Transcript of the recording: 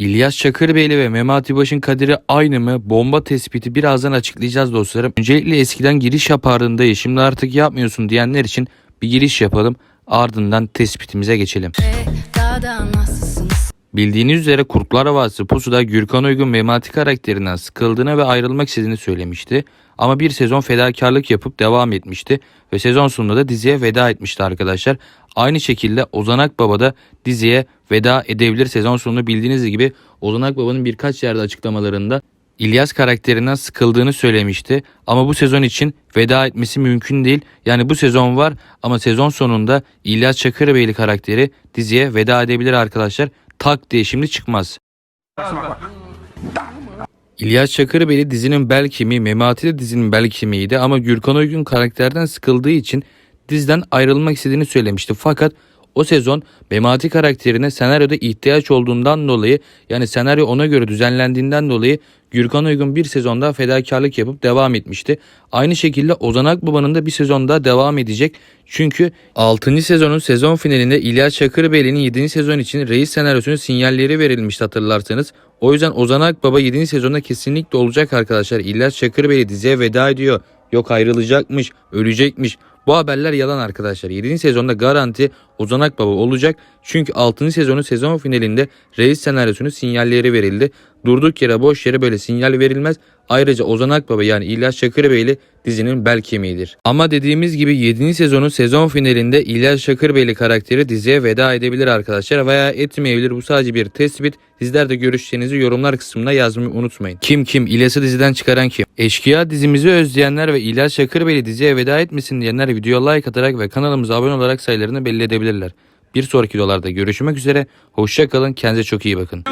İlyas Çakırbeyli ve Memati Baş'ın kaderi aynı mı? Bomba tespiti birazdan açıklayacağız dostlarım. Öncelikle eskiden giriş yapardın şimdi artık yapmıyorsun diyenler için bir giriş yapalım. Ardından tespitimize geçelim. Nasılsınız? Bildiğiniz üzere Kurtlar Havası Pusu'da Gürkan Uygun Memati karakterinden sıkıldığını ve ayrılmak istediğini söylemişti. Ama bir sezon fedakarlık yapıp devam etmişti ve sezon sonunda da diziye veda etmişti arkadaşlar. Aynı şekilde Ozan Akbaba da diziye veda edebilir sezon sonunu bildiğiniz gibi Ozan Akbaba'nın birkaç yerde açıklamalarında İlyas karakterinden sıkıldığını söylemişti ama bu sezon için veda etmesi mümkün değil. Yani bu sezon var ama sezon sonunda İlyas Çakırbeyli karakteri diziye veda edebilir arkadaşlar. Tak diye şimdi çıkmaz. İlyas Çakırbeyli dizinin bel kemiği, Memati de dizinin bel kemiğiydi ama Gürkan Uygun karakterden sıkıldığı için diziden ayrılmak istediğini söylemişti. Fakat o sezon Memati karakterine senaryoda ihtiyaç olduğundan dolayı yani senaryo ona göre düzenlendiğinden dolayı Gürkan Uygun bir sezonda fedakarlık yapıp devam etmişti. Aynı şekilde Ozan Akbaba'nın da bir sezonda devam edecek. Çünkü 6. sezonun sezon finalinde İlyas Çakırbeyli'nin 7. sezon için reis senaryosunun sinyalleri verilmişti hatırlarsanız. O yüzden Ozan Akbaba 7. sezonda kesinlikle olacak arkadaşlar. İlyas Çakırbeyli diziye veda ediyor. Yok ayrılacakmış, ölecekmiş. Bu haberler yalan arkadaşlar. 7. sezonda garanti Ozan Akbaba olacak. Çünkü 6. sezonun sezon finalinde reis senaryosunun sinyalleri verildi. Durduk yere boş yere böyle sinyal verilmez. Ayrıca Ozan Akbaba yani İlyas Çakırbeyli dizinin bel kemiğidir. Ama dediğimiz gibi 7. sezonun sezon finalinde İlyas Çakırbeyli karakteri diziye veda edebilir arkadaşlar veya etmeyebilir. Bu sadece bir tespit. Sizler de görüşlerinizi yorumlar kısmına yazmayı unutmayın. Kim kim? İlyas'ı diziden çıkaran kim? Eşkıya dizimizi özleyenler ve İlyas Çakırbeyli diziye veda etmesin diyenler videoya like atarak ve kanalımıza abone olarak sayılarını belli edebilirler. Bir sonraki videolarda görüşmek üzere. Hoşça kalın. Kendinize çok iyi bakın.